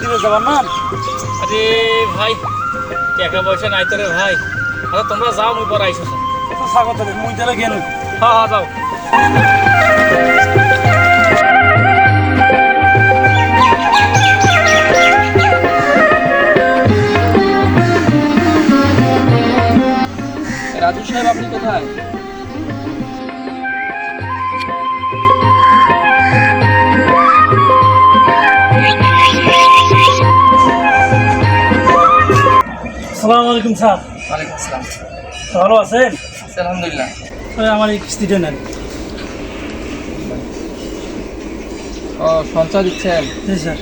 পারবেন আরে ভাই টাকা পয়সা নাই তো রে ভাই। আচ্ছা তোমরা যাও মুই পরে আইসো। তো স্বাগত মুই তাহলে গেল হ্যাঁ হ্যাঁ যাও। আলাইকুম স্যার। ওয়ালাইকুম আসসালাম। ভালো আছেন? আলহামদুলিল্লাহ। আমার এই কিস্তিটা নেন ও সঞ্চয় দিচ্ছেন? জি স্যার।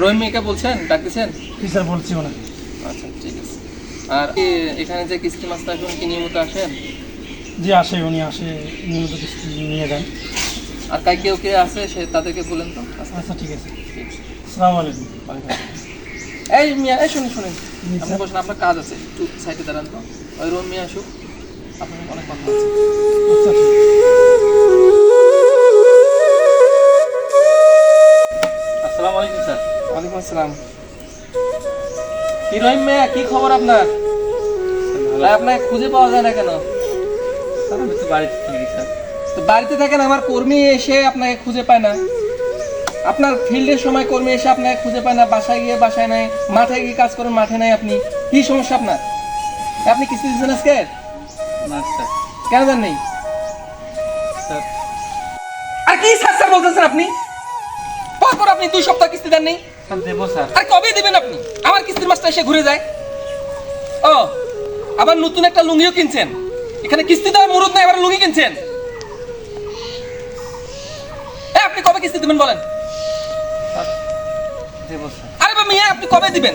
রহিম মেয়েকে বলছেন? ডাকতেছেন? জি স্যার বলছি ওনাকে। আচ্ছা ঠিক আছে। আর এখানে যে কিস্তি মাস্টার এখন কি নিয়মিত আসেন? জি আসে উনি আসে নিয়মিত কিস্তি নিয়ে যান। আর কাই কেউ কে আছে সে তাদেরকে বলেন তো। আচ্ছা ঠিক আছে। ঠিক আলাইকুম। এই মিয়া এই শুনুন শুনুন। আপনি। বসেন আপনার কাজ আছে একটু সাইডে দাঁড়ান তো। ওই রহিম মিয়া আসুক আপনার অনেক কথা আছে। আসসালামু আলাইকুম স্যার। ওয়ালাইকুম আসসালাম। কি রহিম মিয়া কি খবর আপনার? আপনাকে খুঁজে পাওয়া যায় না কেন? স্যার আমি তো বাড়িতে থাকি স্যার। তো বাড়িতে থাকেন আমার কর্মী এসে আপনাকে খুঁজে পায় না। আপনার ফিল্ডের সময় কর্মী এসে আপনাকে খুঁজে পায় না বাসায় গিয়ে বাসায় নাই মাঠে গিয়ে কাজ করেন মাঠে নাই আপনি। কি সমস্যা আপনার? আপনি কিস্তি দিচ্ছেন আজকে? কেন দেন নেই? স্যার। আর কি স্যার স্যার বলতেছেন আপনি? পরপর আপনি দুই সপ্তাহ কিস্তি দেন নেই। দেবো স্যার। আর কবে দিবেন আপনি? আমার কিস্তির মাসটা এসে ঘুরে যায়। ও আবার নতুন একটা লুঙ্গিও কিনছেন। এখানে কিস্তি দেওয়ার মুরুদ নাই আবার লুঙ্গি কিনছেন। আপনি কবে কিস্তি দিবেন বলেন? আরে বা মিয়া, আপনি কবে দিবেন?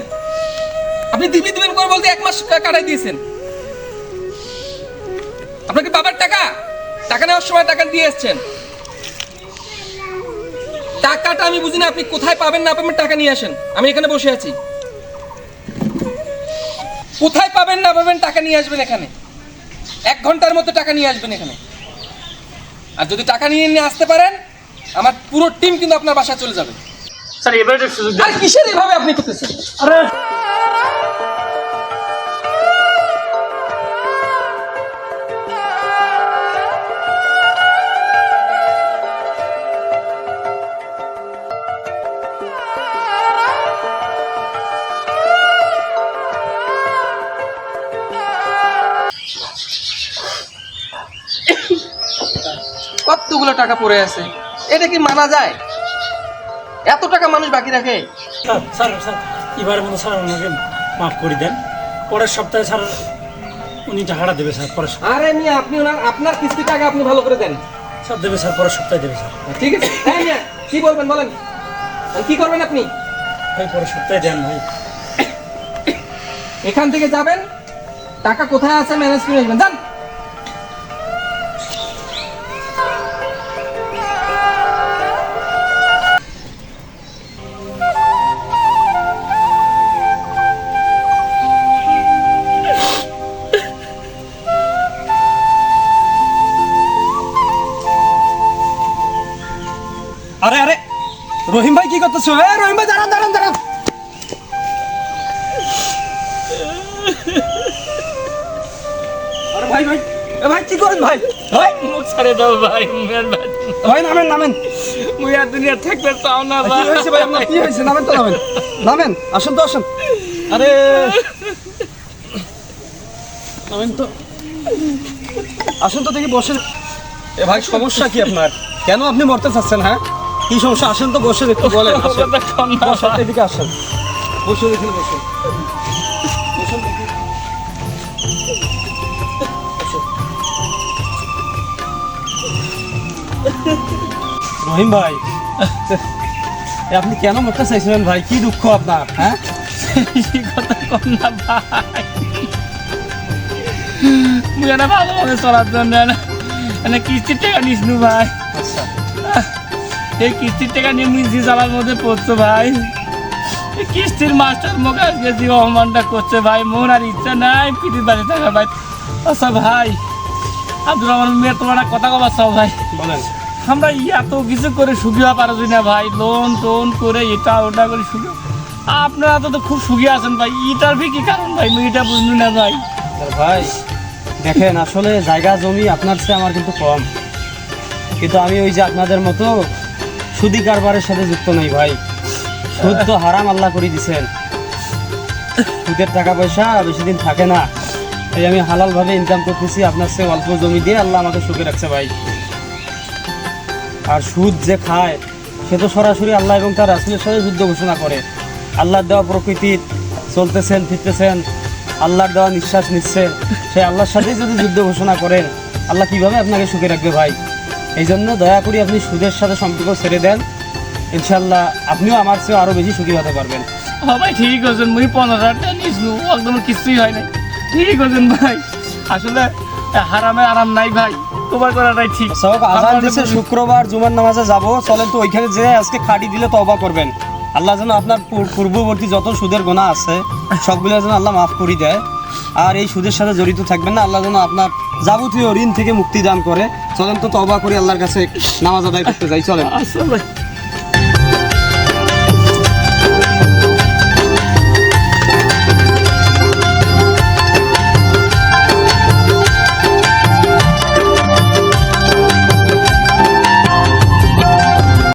আপনি দিবি দিবেন করে বলতে এক মাস কাটাই দিয়েছেন। আপনাকে বাবার টাকা? টাকা নেওয়ার সময় টাকা দিয়ে এসছেন। টাকাটা আমি বুঝি না আপনি কোথায় পাবেন না পাবেন টাকা নিয়ে আসেন। আমি এখানে বসে আছি। কোথায় পাবেন না পাবেন টাকা নিয়ে আসবেন এখানে। এক ঘণ্টার মধ্যে টাকা নিয়ে আসবেন এখানে। আর যদি টাকা নিয়ে নিয়ে আসতে পারেন আমার পুরো টিম কিন্তু আপনার বাসায় চলে যাবে। স্যার এবারে সুযোগ আর কিসের এভাবে আপনি করতেছেন? আরে। কতগুলো টাকা পড়ে আছে? এটা কি মানা যায়? এত টাকা মানুষ বাকি রাখে। স্যার স্যার স্যার এবারের মতো স্যার ওনাকে মাফ করে দেন। পরের সপ্তাহে স্যার উনি টাকাটা দেবে স্যার পরের সপ্তাহে। আরে মিয়া আপনি ওনার আপনার কিস্তি টাকা আপনি ভালো করে দেন। স্যার দেবে স্যার পরের সপ্তাহে দেবে স্যার। ঠিক আছে। হ্যাঁ মিয়া কি বলবেন বলেন? কি করবেন আপনি? ভাই পরের সপ্তাহে দেন ভাই। এখান থেকে যাবেন টাকা কোথায় আছে ম্যানেজ করে আসবেন। যান। আরে আরে রহিম ভাই কি করতেছো? এ রহিম ভাই দাঁড়ান দাঁড়ান দাঁড়ান। আরে ভাই ভাই এ ভাই কি করেন ভাই? ভাই মুখ ছেড়ে দাও ভাই ভাই নামেন নামেন। মুই আর দুনিয়া থাকতে চাও না ভাই কি হয়েছে ভাই? আপনার কি হয়েছে? নামেন তো নামেন। নামেন আসুন তো আসুন। আরে নামেন তো। আসুন তো দেখি বসেন। এ ভাই সমস্যা কি আপনার? কেন আপনি মরতে চাচ্ছেন হ্যাঁ? কি সমস্যা? আসেন তো বসে একটু বলেন বসেন এদিকে আসেন। বসে বসুন। বসুন রহিম ভাই আপনি কেন মরতে চাইছিলেন ভাই? কি দুঃখ আপনার হ্যাঁ? কথা কম না ভাই। ভালোভাবে চলার জন্য কিস্তির টাকা নিস ভাই। আচ্ছা। এই কিস্তির টাকা নিয়ে যে জ্বালার মধ্যে পড়ছো ভাই। কিস্তির মাস্টার মুখে আজকে যে অপমানটা করছে ভাই মন আর ইচ্ছা নাই পিঠের বাড়ি থাকা ভাই। আচ্ছা ভাই আব্দুর রহমান মেয়ে তোমার কথা কবার চাও ভাই। বলেন। আমরা এত কিছু করে সুখী হওয়া পারছি না ভাই লোন টোন করে এটা ওটা করে সুখী আপনারা তো তো খুব সুখী আছেন ভাই এটার ভি কি কারণ ভাই? এটা বুঝলি না ভাই। ভাই দেখেন আসলে জায়গা জমি আপনার চেয়ে আমার কিন্তু কম। কিন্তু আমি ওই যে আপনাদের মতো সুদি কারবারের সাথে যুক্ত নই ভাই। সুদ তো হারাম আল্লাহ করে দিছেন। সুদের টাকা পয়সা বেশি দিন থাকে না। তাই আমি হালালভাবে ইনকাম করতেছি, আপনার চেয়ে অল্প জমি দিয়ে আল্লাহ আমাকে সুখে রাখছে ভাই। আর সুদ যে খায়, সে তো সরাসরি আল্লাহ এবং তার রাসুলের সাথে যুদ্ধ ঘোষণা করে। আল্লাহর দেওয়া প্রকৃতির চলতেছেন, ফিরতেছেন। আল্লাহর দেওয়া নিঃশ্বাস নিচ্ছে। সেই আল্লাহর সাথেই যদি যুদ্ধ ঘোষণা করেন, আল্লাহ কীভাবে আপনাকে সুখে রাখবে ভাই? এই জন্য দয়া করে আপনি সুদের সাথে সম্পর্ক ছেড়ে দেন। ইনশাল্লাহ আপনিও আমার চেয়ে আরও বেশি সুখী হতে পারবেন। হ্যাঁ ভাই ঠিক আছেন মুই পনেরো হাজার টাকা একদম কিছুই হয় নাই। ঠিক আছেন ভাই আসলে হারামে আরাম নাই ভাই তোমার করাটাই ঠিক। সব আজান দিছে শুক্রবার জুমার নামাজে যাব। চলেন তো ওইখানে যে আজকে খাটি দিলে করবেন। আল্লাহ যেন আপনার পূর্ববর্তী যত সুদের গোনা আছে সবগুলো যেন আল্লাহ মাফ করে দেয়। আর এই সুদের সাথে জড়িত থাকবেন না আল্লাহ যেন আপনার যাবতীয় ঋণ থেকে মুক্তি দান করে। চলেন তো তবা করে, আল্লাহর কাছে নামাজ আদায় করতে যাই, চলেন।